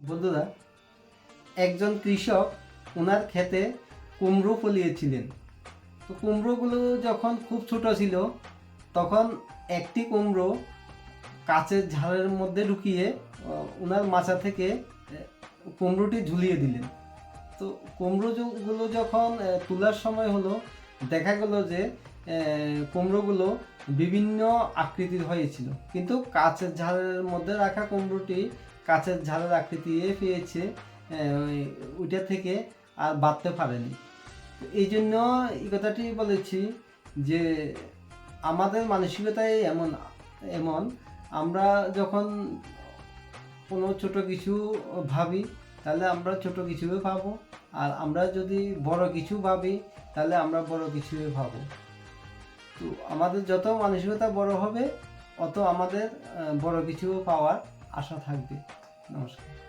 বন্ধুরা, একজন কৃষক ওনার ক্ষেতে কুমড়ো ফলিয়েছিলেন। তো কুমড়োগুলো যখন খুব ছোট ছিল, তখন একটি কুমড়ো কাচের ঝাড়ের মধ্যে ঢুকিয়ে ওনার মাচা থেকে কুমড়োটি ঝুলিয়ে দিলেন। তো কুমড়োগুলো যখন তোলার সময় হলো, দেখা গেল যে কুমড়োগুলো বিভিন্ন আকৃতির হয়েছিল। কিন্তু কাচের ঝাড়ের মধ্যে রাখা কুমড়োটি কাচের ঝাড়ের আকৃতি এ পেয়েছে ওই- ওইটা থেকে আর বাঁধতে পারেনি। এই জন্য এই কথাটি বলেছি যে আমাদের মানসিকতাই এমন এমন। আমরা যখন কোনো ছোট কিছু ভাবি, তাহলে আমরা ছোট কিছুই ভাবো। আর আমরা যদি বড় কিছু ভাবি, তাহলে আমরা বড় কিছুই ভাবো। তো আমাদের যত মানসিকতা বড় হবে, অত আমাদের বড় কিছু পাওয়ার আশা থাকবে। নমস্কার।